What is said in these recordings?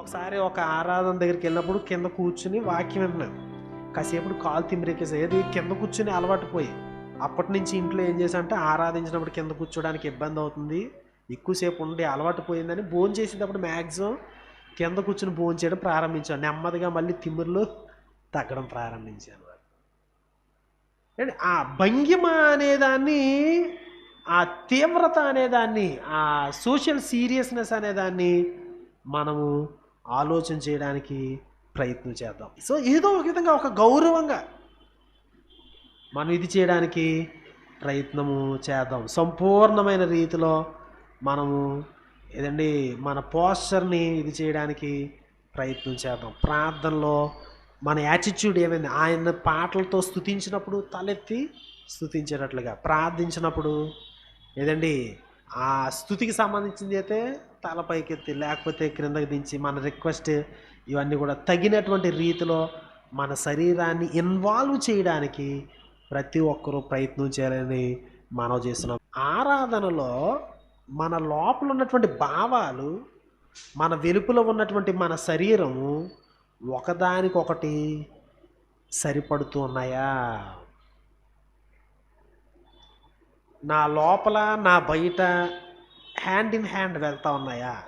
ఒకసారి ఒక ఆరాధన దగ్గరికి వెళ్ళినప్పుడు కింద కూర్చుని వాక్యం విన్నాను. కాసేపు కాలు తిమ్మిరెక్కేసి ఏది కింద కూర్చుని అలవాటు పోయి అప్పటి నుంచి ఇంట్లో ఏం చేశానంటే ఆరాధించినప్పుడు కింద కూర్చోడానికి ఇబ్బంది అవుతుంది. ఎక్కువసేపు ఉండి అలవాటు పోయిందని భోజనం చేసేటప్పుడు మ్యాక్సిమం కింద కూర్చుని భోజనం చేయడం ప్రారంభించాను. నెమ్మదిగా మళ్ళీ తిమ్మిర్లు తగ్గడం ప్రారంభించాను. ఆ భంగిమ అనేదాన్ని ఆ తీవ్రత అనేదాన్ని ఆ సోషల్ సీరియస్నెస్ అనేదాన్ని మనము ఆలోచన చేయడానికి ప్రయత్నం చేద్దాం. సో ఏదో ఒక విధంగా ఒక గౌరవంగా మనం ఇది చేయడానికి ప్రయత్నము చేద్దాం. సంపూర్ణమైన రీతిలో మనము ఏదండి మన పోస్చర్ని ఇది చేయడానికి ప్రయత్నం చేద్దాం. ప్రార్థనలో మన యాటిట్యూడ్ ఏమైంది ఆయన పాటలతో స్థుతించినప్పుడు తలెత్తి స్థుతించేటట్లుగా ప్రార్థించినప్పుడు ఏదండి ఆ స్థుతికి సంబంధించింది అయితే తల పైకెత్తి లేకపోతే క్రిందకి దించి మన రిక్వెస్ట్ ఇవన్నీ కూడా తగినటువంటి రీతిలో మన శరీరాన్ని ఇన్వాల్వ్ చేయడానికి ప్రతి ఒక్కరూ ప్రయత్నం చేయాలని మనం చేస్తున్నాం. ఆరాధనలో మన లోపల ఉన్నటువంటి భావాలు మన వెలుపులో ఉన్నటువంటి మన శరీరము ఒకదానికొకటి సరిపడుతూ ఉన్నాయా? నా లోపల నా బయట హ్యాండ్ ఇన్ హ్యాండ్ వెళ్తా ఉన్నాయా?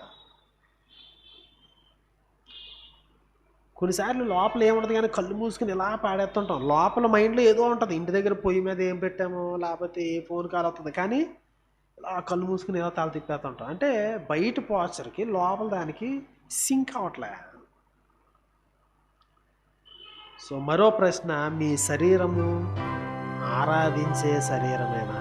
కొన్నిసార్లు లోపల ఏముంటుంది కానీ కళ్ళు మూసుకుని ఇలా పాడేస్తుంటాం. లోపల మైండ్లో ఏదో ఉంటుంది. ఇంటి దగ్గర పొయ్యి మీద ఏం పెట్టామో లేకపోతే ఏ ఫోన్ కాల్ అవుతుంది కానీ ఇలా కళ్ళు మూసుకుని ఇలా తల తిప్పేస్తుంటాం. అంటే బయట పోస్చర్కి లోపల దానికి సింక్ అవట్లే సో మరో ప్రశ్న మీ శరీరము ఆరాధించే శరీరమేనా?